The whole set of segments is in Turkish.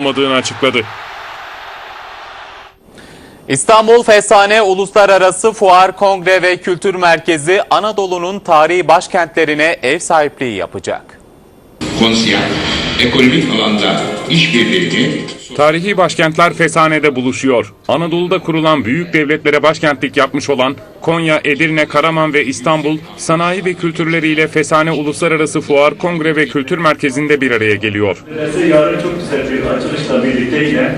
olmadığını açıkladı. İstanbul Fesane Uluslararası Fuar Kongre ve Kültür Merkezi Anadolu'nun tarihi başkentlerine ev sahipliği yapacak. Konsiyer, ekonomik alanda işbirliğini Tarihi başkentler Fesane'de buluşuyor. Anadolu'da kurulan büyük devletlere başkentlik yapmış olan Konya, Edirne, Karaman ve İstanbul sanayi ve kültürleriyle Fesane Uluslararası Fuar Kongre ve Kültür Merkezi'nde bir araya geliyor. Yarın çok güzel bir açılışla birlikte yine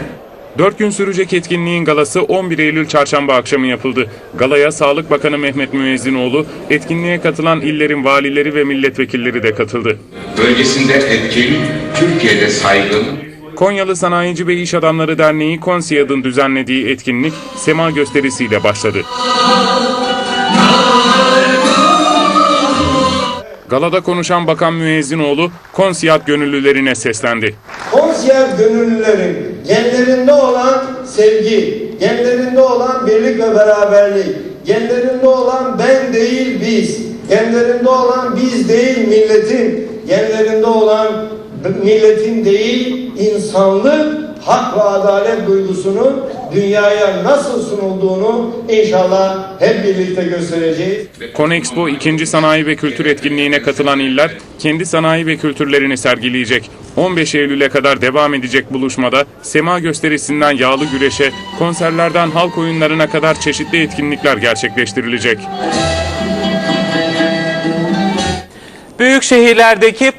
4 gün sürecek etkinliğin galası 11 Eylül çarşamba akşamı yapıldı. Galaya Sağlık Bakanı Mehmet Müezzinoğlu, etkinliğe katılan illerin valileri ve milletvekilleri de katıldı. bölgesinde etkin, Türkiye'de saygın, Konyalı Sanayici ve İş Adamları Derneği Konsiyad'ın düzenlediği etkinlik sema gösterisiyle başladı. Galada konuşan Bakan Müezzinoğlu, Konsiyat gönüllülerine seslendi. konsiyer gönüllülerin genlerinde olan sevgi, genlerinde olan birlik ve beraberlik, genlerinde olan ben değil biz, genlerinde olan biz değil milletin, genlerinde olan milletin değil insanlık, hak ve adalet duygusunun dünyaya nasıl sunulduğunu inşallah hep birlikte göstereceğiz. Konexpo 2. Sanayi ve Kültür Etkinliği'ne katılan iller kendi sanayi ve kültürlerini sergileyecek. 15 Eylül'e kadar devam edecek buluşmada sema gösterisinden yağlı güreşe, konserlerden halk oyunlarına kadar çeşitli etkinlikler gerçekleştirilecek. Büyük şehirlerdeki